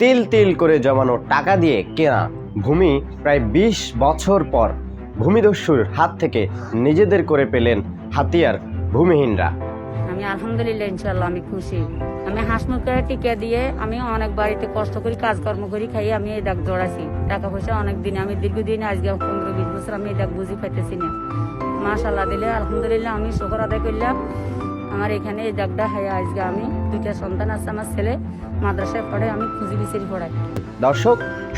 তিল তিল করে জমানো টাকা দিয়ে কেনা ভূমি প্রায় ২০ বছর পর ভূমিদস্যুর হাত থেকে নিজেদের করে পেলেন হাতিয়ার ভূমিহীনরা। আমি আলহামদুলিল্লাহ ইনশাল্লাহ আমি খুশি। আমি হাঁস মুখে টিকা দিয়ে আমি অনেক বাড়িতে কষ্ট করি কাজকর্ম করি খাই আমি এই দাগ জড়াইছি। টাকা পয়সা অনেক দিন, আমি দীর্ঘদিন, আজকে পনেরো বিশ বছর আমি এই দাগ বুঝি পাইতেছি না। মাশাল্লাহ দিলে আলহামদুলিল্লাহ আমি শকর আদায় করলাম। আমার এখানে এই দাগটা হাই আজকে আমি দুইটা সন্তান আছে, আমার ছেলে মাদ্রাসায় পড়ে, আমি খুঁজি বিচেরি পড়াই। দর্শক,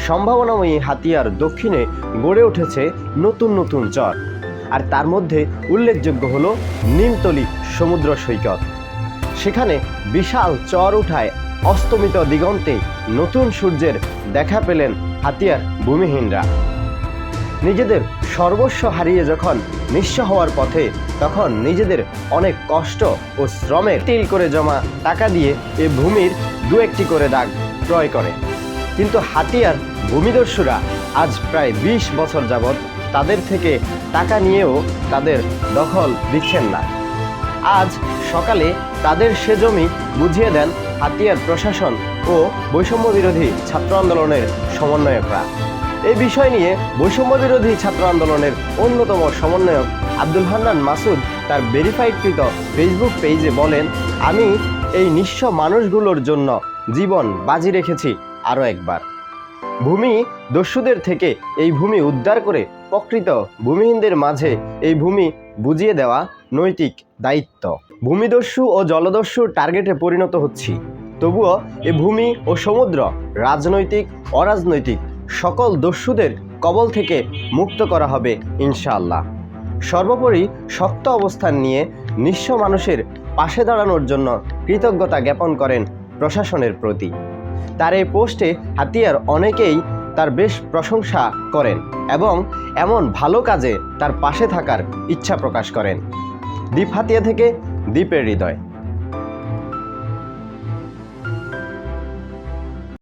সম্ভাবনাময়ী হাতিয়ার দক্ষিণে গড়ে উঠেছে নতুন নতুন চর। আর তার মধ্যে উল্লেখযোগ্য হল নিমতলি সমুদ্র সৈকত। সেখানে বিশাল চর উঠায় অস্তমিত দিগন্তে নতুন সূর্যের দেখা পেলেন হাতিয়ার ভূমিহীনরা। নিজেদের সর্বস্ব হারিয়ে যখন নিঃস্ব হওয়ার পথে, তখন নিজেদের অনেক কষ্ট ও শ্রমের তিল করে জমা টাকা দিয়ে এ ভূমির দু একটি করে দাগ ক্রয় করে। কিন্তু হাতিয়ার ভূমিদস্যুরা আজ প্রায় ২০ বছর যাবৎ তাদের থেকে টাকা নিয়েও তাদের দখল দিচ্ছেন না। আজ সকালে তাদের সে জমি বুঝিয়ে দেন হাতিয়ার প্রশাসন ও বৈষম্য বিরোধী ছাত্র আন্দোলনের সমন্বয়করা। এই বিষয় নিয়ে বৈষম্য বিরোধী ছাত্র আন্দোলনের অন্যতম সমন্বয়ক আব্দুল হান্নান মাসুদ তার ভেরিফাইডকৃত ফেসবুক পেজে বলেন, আমি এই নিঃস্ব মানুষগুলোর জন্য জীবন বাজি রেখেছি আরও একবার। ভূমি দস্যুদের থেকে এই ভূমি উদ্ধার করে প্রকৃত ভূমিহীনদের মাঝে এই ভূমি বুঝিয়ে দেওয়া নৈতিক দায়িত্ব। ভূমিদস্যু ও জলদস্যুর টার্গেটে পরিণত হচ্ছি। তবুও এ ভূমি ও সমুদ্র রাজনৈতিক, অরাজনৈতিক সকল দস্যুদের কবল থেকে মুক্ত করা হবে, ইনশাআল্লাহ। সর্বোপরি শক্ত অবস্থান নিয়ে নিঃস্ব মানুষের পাশে দাঁড়ানোর জন্য কৃতজ্ঞতা জ্ঞাপন করেন প্রশাসনের প্রতি। তার এই পোস্টে হাতিয়ার অনেকেই তার বেশ প্রশংসা করেন এবং এমন ভালো কাজে তার পাশে থাকার ইচ্ছা প্রকাশ করেন। দ্বীপ হাতিয়া থেকে দ্বীপের হৃদয়।